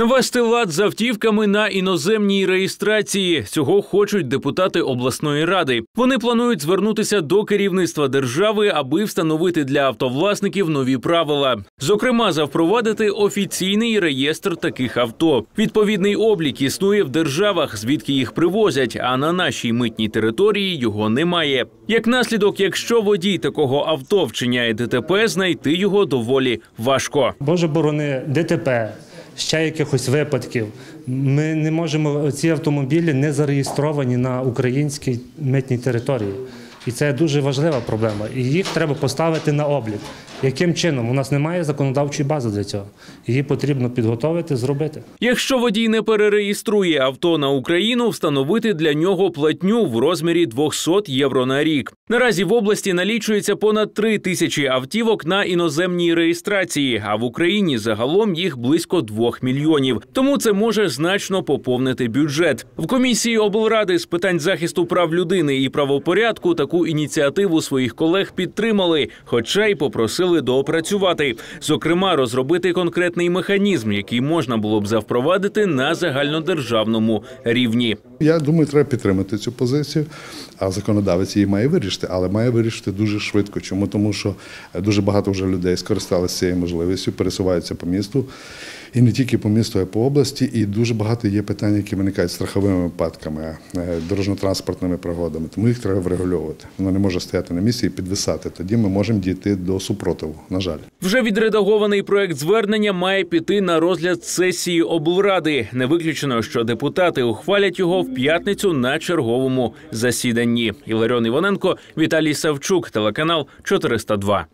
Навести лад з автівками на іноземній реєстрації. Цього хочуть депутати обласної ради. Вони планують звернутися до керівництва держави, аби встановити для автовласників нові правила. Зокрема, запровадити офіційний реєстр таких авто. Відповідний облік існує в державах, звідки їх привозять. А на нашій митній території його немає. Як наслідок, якщо водій такого авто вчиняє ДТП, знайти його доволі важко. Боже борони, ДТП, ще якихось випадків. Ми не можемо, ці автомобілі не зареєстровані на українській митній території. І це дуже важлива проблема. І їх треба поставити на облік. Яким чином? У нас немає законодавчої бази для цього. Її потрібно підготовити, зробити. Якщо водій не перереєструє авто на Україну, встановити для нього платню в розмірі 200 євро на рік. Наразі в області налічується понад 3 тисячі автівок на іноземній реєстрації, а в Україні загалом їх близько 2 мільйонів. Тому це може значно поповнити бюджет. В комісії облради з питань захисту прав людини і правопорядку таку ініціативу своїх колег підтримали, хоча й попросили доопрацювати. Зокрема, розробити конкретний механізм, який можна було б завпровадити на загальнодержавному рівні. Я думаю, треба підтримати цю позицію, а законодавець її має вирішити, але має вирішити дуже швидко. Чому? Тому що дуже багато вже людей скористалися цією можливістю, пересуваються по місту. І не тільки по місту, а й по області. І дуже багато є питань, які виникають страховими випадками, е, дорожньо-транспортними пригодами. Тому їх треба врегульовувати. Воно не може стояти на місці і підвисати. Тоді ми можемо дійти до супротиву. На жаль. Вже відредагований проект звернення має піти на розгляд сесії облради. Не виключено, що депутати ухвалять його в п'ятницю на черговому засіданні. Іларіон Іваненко, Віталій Савчук, телеканал 402.